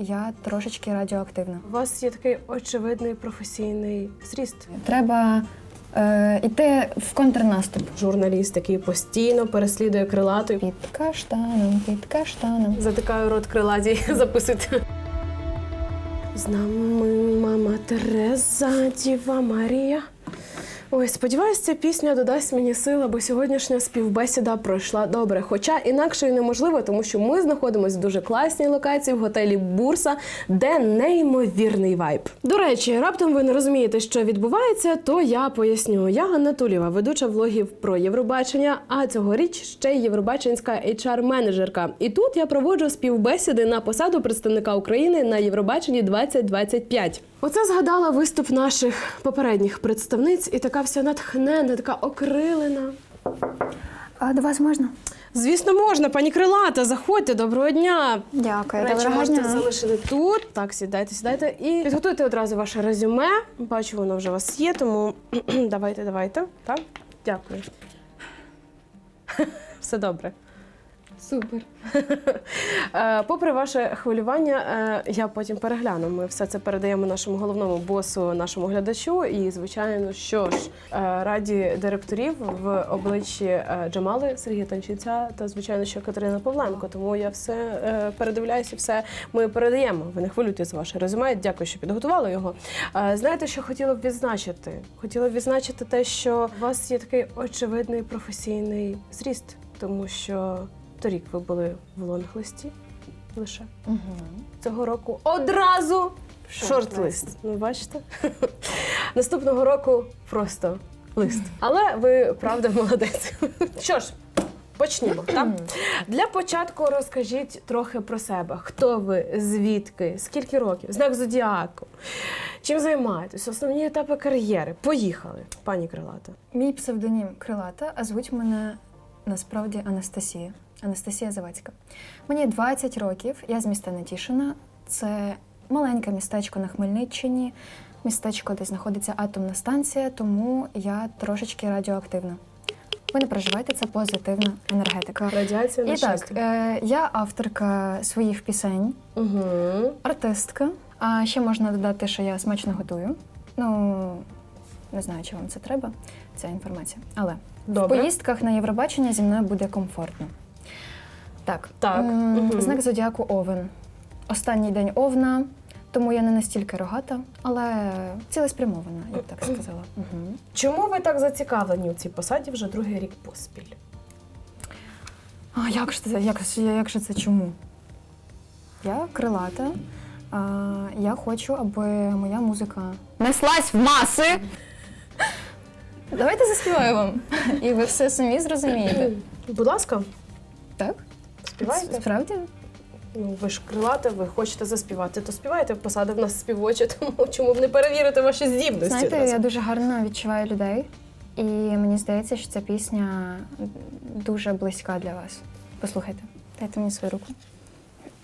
я трошечки радіоактивна. У вас є такий очевидний професійний зріст. Треба е, йти в контрнаступ. Журналіст, який постійно переслідує крилату. Під каштаном, під каштаном. Затикаю рот криладі, записуйте. З нами мама Тереза, Діва Марія. Ой, сподіваюся, ця пісня додасть мені сил, бо сьогоднішня співбесіда пройшла добре. Хоча інакше і неможливо, тому що ми знаходимося в дуже класній локації в готелі Бурса, де неймовірний вайб. До речі, раптом ви не розумієте, що відбувається, то я поясню. Я Ганна Тулєва, ведуча влогів про Євробачення, а цьогоріч ще й Євробаченська HR-менеджерка. І тут я проводжу співбесіди на посаду представника України на Євробаченні 2025. Оце згадала виступ наших попередніх представниць, і така вся натхнена, така окрилена. А до вас можна? Звісно, можна, пані Крилата, заходьте, доброго дня. Дякую, Речі доброго можете дня. залишити тут. Так, сідайте, сідайте і підготуйте одразу ваше резюме. Бачу, воно вже у вас є, тому давайте, давайте. Так, дякую. Все добре. Супер. Е, Попри ваше хвилювання, е, я потім перегляну. Ми все це передаємо нашому головному босу, нашому глядачу. І, звичайно, що ж, е, раді директорів в обличчі Джамали Сергія Танчинця та, звичайно, що Катерина Павленко. Тому я все передивляюся, все ми передаємо. Ви не хвилюйтесь за ваше резюме. Дякую, що підготували його. Знаєте, що хотіла б відзначити? Хотіла б відзначити те, що у вас є такий очевидний професійний зріст, тому що торік ви були в лонг-листі лише. Угу. Цього року одразу шорт-лист. Ну, бачите? Наступного року просто лист. Але ви правда молодець. Що ж, почнімо. Так? Для початку розкажіть трохи про себе. Хто ви, звідки, скільки років, знак зодіаку, чим займаєтесь, основні етапи кар'єри. Поїхали, пані Крилата. Мій псевдонім Крилата, а звуть мене насправді Анастасія. Анастасія Завадська. Мені 20 років, я з міста Нетішина. Це маленьке містечко на Хмельниччині, містечко, де знаходиться атомна станція, тому я трошечки радіоактивна. Ви не переживайте, це позитивна енергетика. Радіація на І так, е, я авторка своїх пісень, Угу. артистка. А ще можна додати, що я смачно готую. Ну, не знаю, чи вам це треба, ця інформація. Але в поїздках на Євробачення зі мною буде комфортно. Так, Так, м, мгм. знак зодіаку Овен. Останній день Овна, тому я не настільки рогата, але цілеспрямована, я б так сказала. Угу. Чому ви так зацікавлені у цій посаді вже другий рік поспіль? А як ж це? Як, ж- як же це чому? Я крилата. А, я хочу, аби моя музика неслась в маси. Давайте заспіваю вам. І ви все самі зрозумієте. Будь ласка, Так? Співайте. Справді? Ну, ви ж крилата, ви хочете заспівати, то співайте. Посада в нас співоча, тому чому б не перевірити ваші здібності? Знаєте, я дуже гарно відчуваю людей, і мені здається, що ця пісня дуже близька для вас. Послухайте, дайте мені свою руку.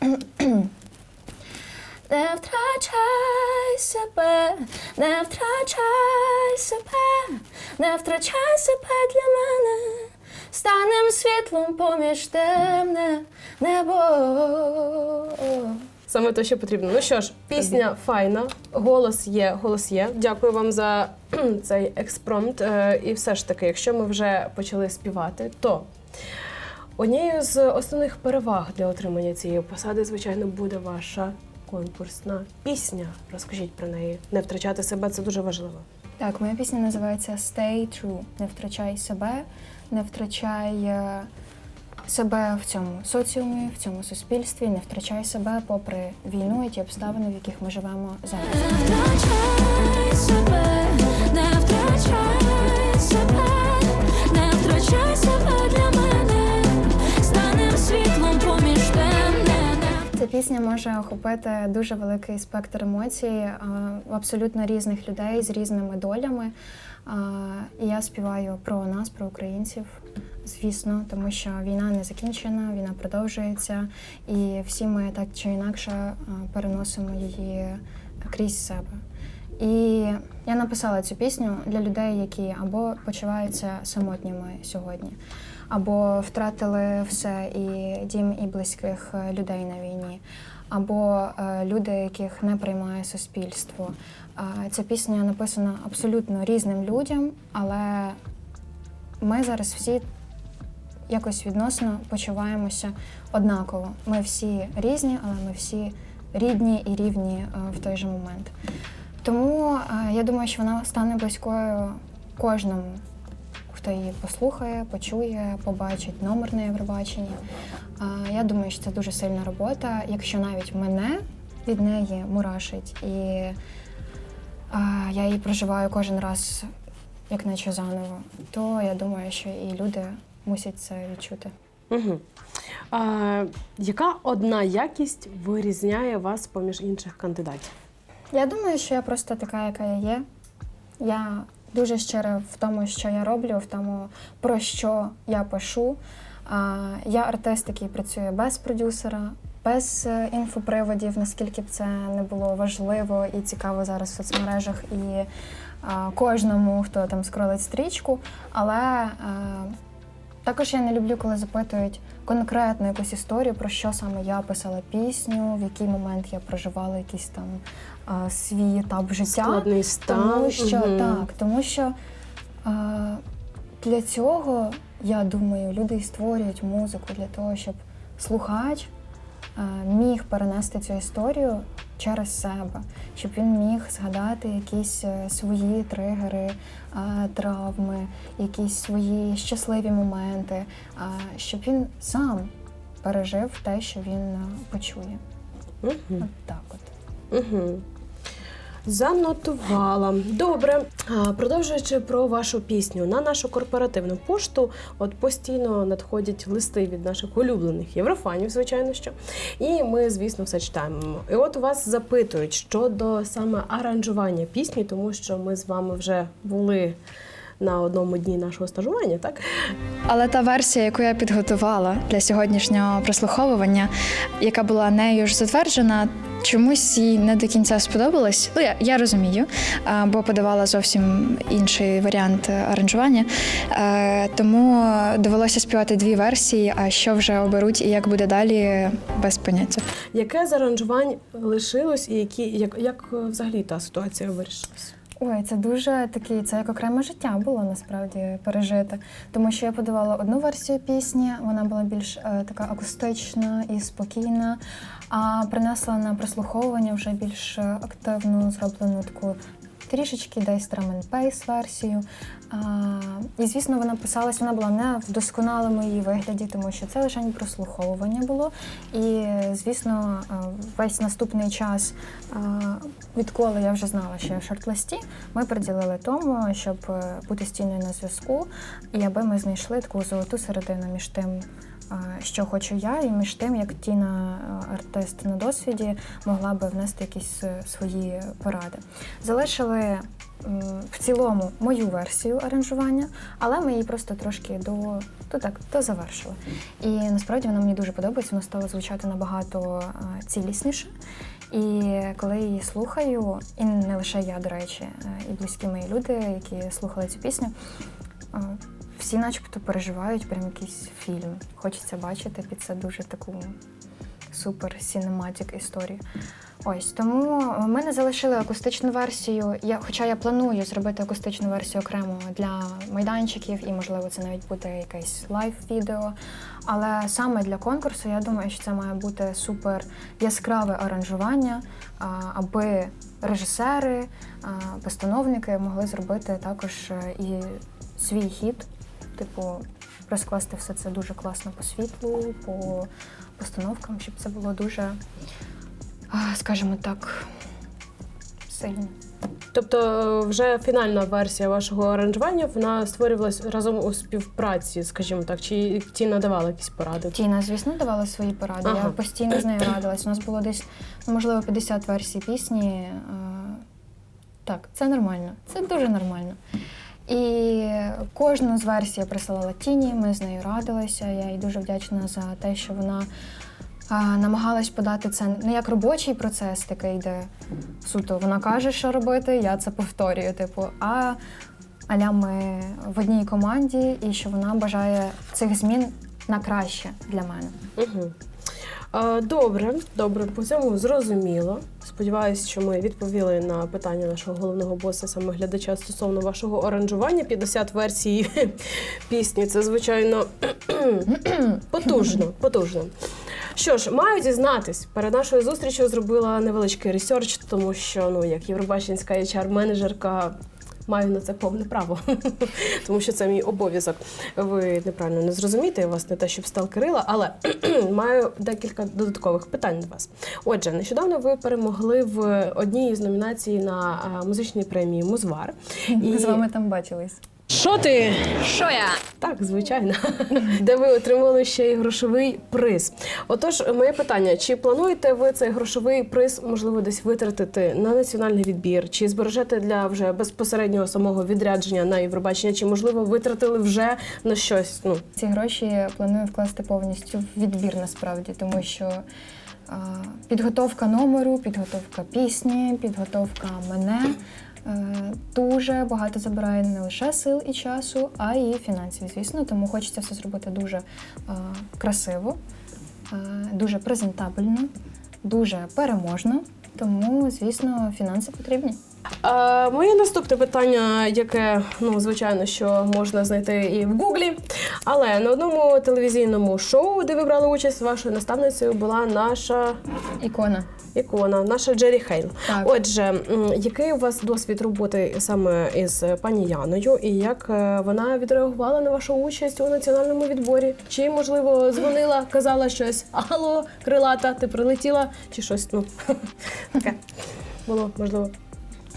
Не втрачай себе, не втрачай себе, не втрачай себе для мене, станем світлом поміж темне небо. Саме те, що потрібно. Ну що ж, пісня файна, голос є, голос є. Дякую вам за цей експромт. Е, І все ж таки, якщо ми вже почали співати, то однією з основних переваг для отримання цієї посади, звичайно, буде ваша конкурсна пісня. Розкажіть про неї. Не втрачати себе це дуже важливо. Так, моя пісня називається Stay True. Не втрачай себе, не втрачай е, себе в цьому соціумі, в цьому суспільстві, не втрачай себе попри війну і ті обставини, в яких ми живемо зараз. Не втрачай себе, не втрачай себе, не втрачай себе для мене, станем світлом поміж темне. Ця пісня може охопити дуже великий спектр емоцій е, абсолютно різних людей з різними долями. Я співаю про нас, про українців, звісно, тому що війна не закінчена, війна продовжується, і всі ми так чи інакше переносимо її крізь себе. І я написала цю пісню для людей, які або почуваються самотніми сьогодні, або втратили все і дім, і близьких е, людей на війні, або е, люди, яких не приймає суспільство. Е, Ця пісня написана абсолютно різним людям, але ми зараз всі якось відносно почуваємося однаково. Ми всі різні, але ми всі рідні і рівні в той же момент. Тому я думаю, що вона стане близькою кожному, хто її послухає, почує, побачить номер на Євробаченні. Я думаю, що це дуже сильна робота. Якщо навіть мене від неї мурашить, і я її проживаю кожен раз, як наче заново, то я думаю, що і люди мусять це відчути. Угу. А, яка одна якість вирізняє вас поміж інших кандидатів? Я думаю, що я просто така, яка я є. Я дуже щира в тому, що я роблю, в тому, про що я пишу. Я артист, який працює без продюсера, без е, інфоприводів, наскільки б це не було важливо і цікаво зараз в соцмережах і кожному, хто там скролить стрічку. Але е, також я не люблю, коли запитують конкретну якусь історію, про що саме я писала пісню, в який момент я проживала якийсь там а, свій етап життя. Складний стан. Тому що Мгм. так, тому що а, для цього, я думаю, люди і створюють музику для того, щоб слухач а, міг перенести цю історію через себе, щоб він міг згадати якісь е, свої тригери, травми, якісь свої щасливі моменти, щоб він сам пережив те, що він е, почує. Угу. От так от. Угу. Занотувала. Добре. Продовжуючи про вашу пісню, на нашу корпоративну пошту от постійно надходять листи від наших улюблених єврофанів, звичайно що. І ми, звісно, все читаємо. І от вас запитують щодо саме аранжування пісні, тому що ми з вами вже були на одному дні нашого стажування, так? Але та версія, яку я підготувала для сьогоднішнього прослуховування, яка була нею ж затверджена, чомусь їй не до кінця сподобалось. Ну, я, я розумію, бо подавала зовсім інший варіант аранжування. Е, Тому довелося співати дві версії. А що вже оберуть і як буде далі, без поняття. Яке з аранжувань лишилось, і які як, як е, взагалі та ситуація вирішилась? Ой, це дуже такий, це як окреме життя було насправді пережити. Тому що я подавала одну версію пісні, вона була більш е, така акустична і спокійна. А принесла на прослуховування вже більш активну, зроблену таку трішечки десь drum and bass версію. А, і звісно, вона писалась, вона була не в досконалому її вигляді, тому що це лише прослуховування було. І, звісно, весь наступний час, відколи я вже знала, що я в шорт-листі, ми приділили тому, щоб е, бути стійною на зв'язку, і аби ми знайшли таку золоту середину між тим, що хочу я, і між тим, як Тіна, е, артист на досвіді, могла би внести якісь е, свої поради. Залишили в цілому мою версію аранжування, але ми її просто трошки до, до так, дозавершили. І насправді вона мені дуже подобається, вона стала звучати набагато е, цілісніше. І коли її слухаю, і не лише я, до речі, е, і близькі мої люди, які слухали цю пісню, е, всі начебто переживають прям якийсь фільм. Хочеться бачити під це дуже таку супер сінематик історію. Ось тому ми не залишили акустичну версію. Я, хоча я планую зробити акустичну версію окремо для майданчиків, і можливо це навіть буде якесь лайв-відео. Але саме для конкурсу я думаю, що це має бути супер яскраве аранжування, аби режисери, постановники могли зробити також е, і свій хід, типу розкласти все це дуже класно по світлу, по постановкам, щоб це було дуже, скажімо так, сильно. Тобто, вже фінальна версія вашого аранжування вона створювалась разом у співпраці, скажімо так, чи ті надавали якісь поради? Тіна, звісно, давала свої поради. Ага. Я постійно з нею радилась. У нас було десь, ну, можливо, 50 версій пісні. Так, це нормально, це дуже нормально. І кожну з версій я присилала Тіні, ми з нею радилися. Я їй дуже вдячна за те, що вона а, намагалась подати це не як робочий процес, такий, де суто вона каже, що робити, я це повторюю. Типу, а аля ми в одній команді, і що вона бажає цих змін на краще для мене. Угу. Добре, добре, по цьому зрозуміло. Сподіваюсь, що ми відповіли на питання нашого головного боса, саме глядача стосовно вашого оранжування. 50 версій пісні. Це звичайно потужно, потужно. Що ж, маю дізнатись, перед нашою зустрічю зробила невеличкий ресерч, тому що ну як євробаченська HR-менеджерка. Маю на це повне право, тому що це мій обов'язок. Ви неправильно не зрозумієте, я вас не те, щоб сталкерила, але маю декілька додаткових питань до вас. Отже, нещодавно ви перемогли в одній із номінацій на музичній премії Музвар. Ми з вами там бачились. Що ти? Що я? Так, звичайно, де ви отримали ще й грошовий приз. Отож, моє питання: чи плануєте ви цей грошовий приз, можливо, десь витратити на національний відбір, чи збережете для вже безпосереднього самого відрядження на Євробачення, чи можливо витратили вже на щось? Ну Ці гроші я планую вкласти повністю в відбір насправді, тому що підготовка номеру, підготовка пісні, підготовка мене дуже багато забирає не лише сил і часу, а й фінансів, звісно. Тому хочеться все зробити дуже красиво, дуже презентабельно, дуже переможно. Тому, звісно, фінанси потрібні. Моє наступне питання, яке ну звичайно, що можна знайти і в Гуглі. Але на одному телевізійному шоу, де ви брали участь, вашою наставницею була наша Ікона. ікона, наша Джері Хейл. Так. Отже, який у вас досвід роботи саме із пані Яною, і як е, вона відреагувала на вашу участь у національному відборі? Чи можливо дзвонила, казала щось Алло, крилата, ти прилетіла? Чи щось ну таке було можливо?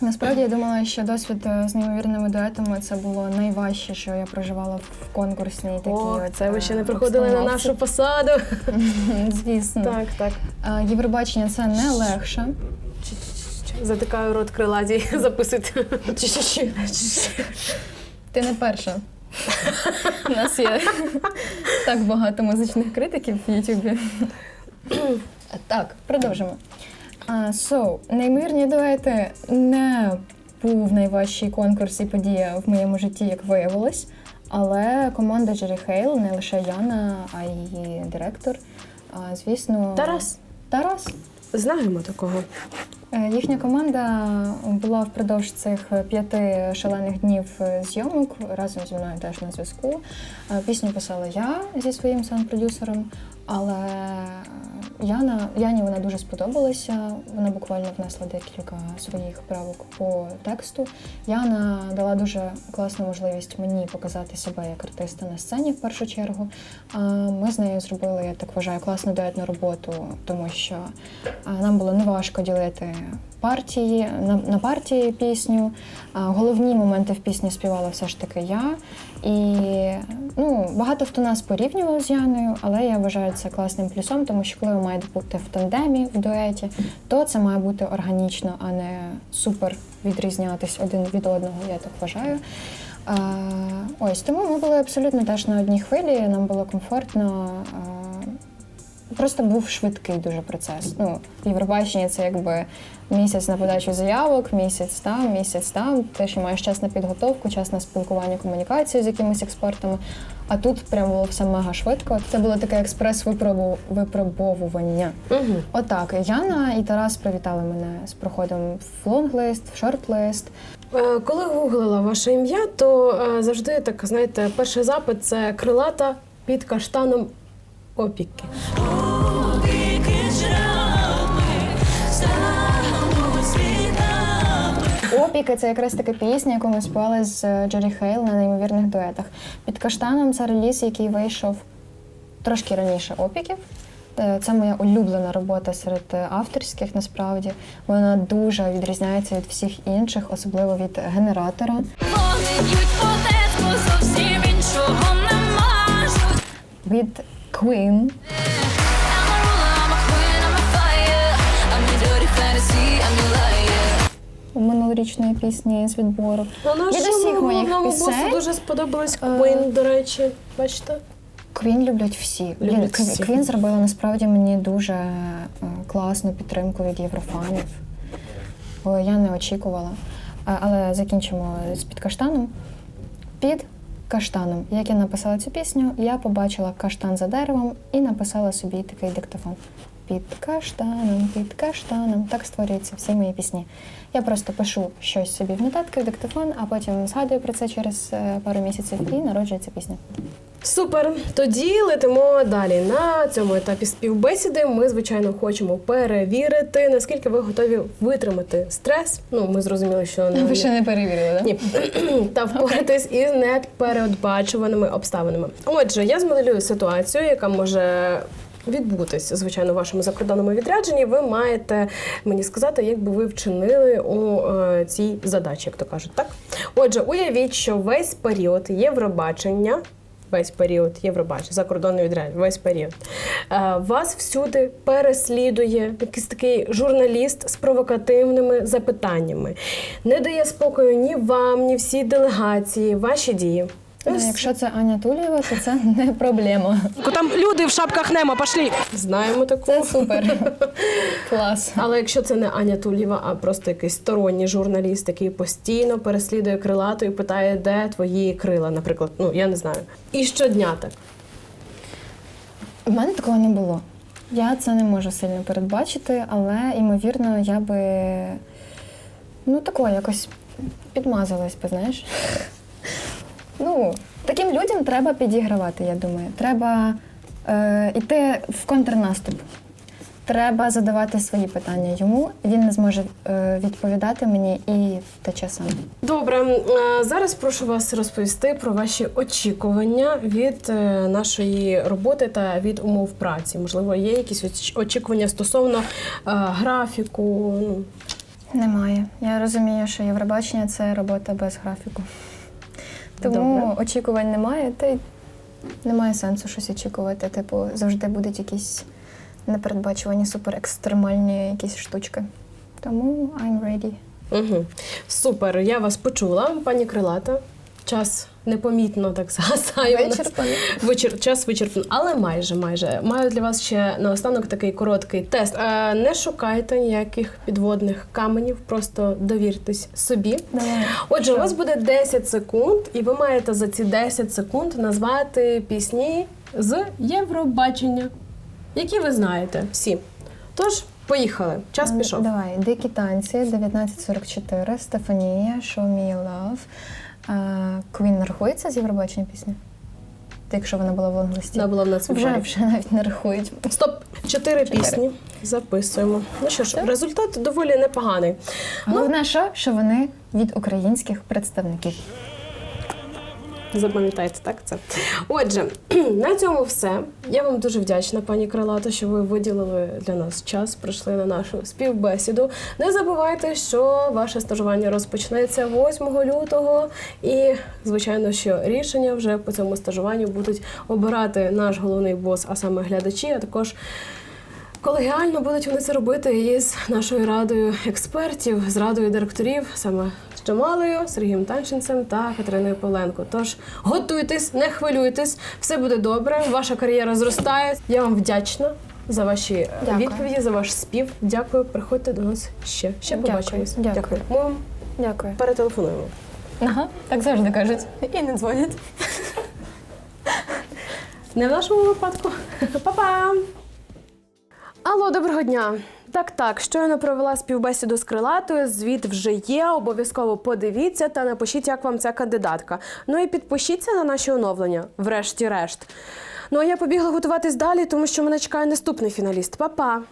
Насправді я думала, що досвід е, з неймовірними дуетами це було найважче, що я проживала в конкурсній такій. О, от, це ви е, ще не приходили на нашу посаду. Звісно. Так, так. Е, Євробачення це не легше. Затикаю рот крилаті, записуйте. Ти не перша. У нас є так багато музичних критиків в Ютубі. Так, продовжимо. А, So, неймовірні дуети не був найважчий конкурс і подія в моєму житті, як виявилось. Але команда Джері Хейл, не лише Яна, а й її директор. А, звісно, Тарас. Тарас. Знаємо такого. Е, Їхня команда була впродовж цих п'яти шалених днів зйомок разом зі мною теж на зв'язку. Е, Пісню писала я зі своїм саунд-продюсером, але Яна, Яні вона дуже сподобалася. Вона буквально внесла декілька своїх правок по тексту. Яна дала дуже класну можливість мені показати себе як артиста на сцені в першу чергу. Ми з нею зробили, я так вважаю, класну дуетну роботу, тому що нам було неважко ділити партії на, на партії пісню. Головні моменти в пісні співала все ж таки я. І ну, багато хто нас порівнював з Яною, але я вважаю це класним плюсом, тому що коли маєте бути в тандемі, в дуеті, то це має бути органічно, а не супер відрізнятись один від одного, я так вважаю. Ось тому ми були абсолютно теж на одній хвилі, нам було комфортно. Просто був швидкий дуже процес. Ну, Євробачення це якби місяць на подачу заявок, місяць там, місяць там. Те, що маєш час на підготовку, час на спілкування, комунікацію з якимись експертами. А тут прям було все мега швидко. Це було таке експрес-випробовування. Угу. Отак, Яна і Тарас привітали мене з проходом в лонглист, в шортлист. Е, Коли гуглила ваше ім'я, то е, завжди так знаєте, перший запит це крилата під каштаном опіки. Опіки це якраз така пісня, яку ми співали з е, Джері Хейл на неймовірних дуетах. Під каштаном це реліз, який вийшов трошки раніше опіків. Е, Це моя улюблена робота серед е, авторських, насправді. Вона дуже відрізняється від всіх інших, особливо від генератора. Вони б'ють по зовсім іншого не можуть. Від Queen. Минулорічної пісні з відбору. Від усіх моїх головному босу дуже сподобались Е, Queen, до речі. Бачите? Квін люблять всі. Люблять всі. Квін зробила насправді мені дуже е, класну підтримку від єврофанів. Бо я не очікувала. Але закінчимо з під каштаном. Під каштаном. Як я написала цю пісню, я побачила каштан за деревом і написала собі такий диктофон. під каштаном, під каштаном. Так створюються всі мої пісні. Я просто пишу щось собі в нотатки, в диктофон, а потім згадую про це через е, пару місяців і народжується пісня. Супер. Тоді летимо далі. На цьому етапі співбесіди ми, звичайно, хочемо перевірити, наскільки ви готові витримати стрес. Ну, ми зрозуміли, що не, ви ще не перевірили, Ні, та впоратись із непередбачуваними обставинами. Отже, я змоделюю ситуацію, яка може. Відбутись, звичайно, в вашому закордонному відрядженні. Ви маєте мені сказати, як би ви вчинили у е, цій задачі, як то кажуть, так? Отже, уявіть, що весь період Євробачення, весь період Євробачення, закордонний відрядження, весь період, вас всюди переслідує якийсь такий журналіст з провокативними запитаннями. Не дає спокою ні вам, ні всій делегації, ваші дії. Ну, якщо це Аня Тулєва, то це не проблема. Там люди в шапках Немо пошли. Знаємо таку. Це супер. Клас. Але якщо це не Аня Тулєва, а просто якийсь сторонній журналіст, який постійно переслідує крилату і питає, де твої крила, наприклад, ну я не знаю. І щодня так. У мене такого не було. Я це не можу сильно передбачити, але ймовірно, я би ну тако якось підмазалась би, знаєш. Ну, таким людям треба підігравати, я думаю. Треба е, йти в контрнаступ. Треба задавати свої питання йому. Він не зможе е, відповідати мені і втече сам. Добре, е, зараз прошу вас розповісти про ваші очікування від е, нашої роботи та від умов праці. Можливо, є якісь оч- очікування стосовно е, графіку. Ну, Немає. Я розумію, що Євробачення це робота без графіку. Тому Добре. очікувань немає, та й немає сенсу щось очікувати. Типу, завжди будуть якісь непередбачувані, суперекстремальні якісь штучки. Тому I'm ready. Угу. Супер, я вас почула, пані Крилата. Час непомітно так. Вичерпано. Вичер... Час вичерпано, але майже майже. Маю для вас ще наостанок такий короткий тест. Е, не шукайте ніяких підводних каменів, просто довіртесь собі. Давай. Отже, у вас буде 10 секунд, і ви маєте за ці 10 секунд назвати пісні з Євробачення, які ви знаєте всі. Тож, поїхали. Час Ем, пішов. Давай, дикі танці, 1944, Стефанія, Show Me Love. Не рахується з Євробачення пісня? Та якщо вона була в лонглисті. Вона була в нас Вже, вже навіть не рахують. Стоп, чотири пісні записуємо. Ну що ж, результат доволі непоганий. Головне, що, що вони від українських представників. Запам'ятайте так це. Отже, на цьому все. Я вам дуже вдячна, пані Крилато, що ви виділили для нас час, прийшли на нашу співбесіду. Не забувайте, що ваше стажування розпочнеться 8 лютого, і звичайно, що рішення вже по цьому стажуванню будуть обирати наш головний бос, а саме глядачі, а також. Колегіально будуть вони це робити із нашою радою експертів, з радою директорів, саме з Сергієм Танченцем та Катериною Поленко. Тож готуйтесь, не хвилюйтесь, все буде добре. Ваша кар'єра зростає. Я вам вдячна за ваші е, Дякую. відповіді, за ваш спів. Дякую. Приходьте до нас ще. Ще Дякую. побачимось. Дякую. Ми вам Дякую. перетелефонуємо. Ага, так завжди кажуть. І не дзвонять. Не в нашому випадку. Па-па! Алло, доброго дня. Так, так, щойно провела співбесіду з крилатою. Звіт вже є. Обов'язково подивіться та напишіть, як вам ця кандидатка. Ну і підпишіться на наші оновлення, врешті-решт. Ну а я побігла готуватись далі, тому що мене чекає наступний фіналіст. Па-па!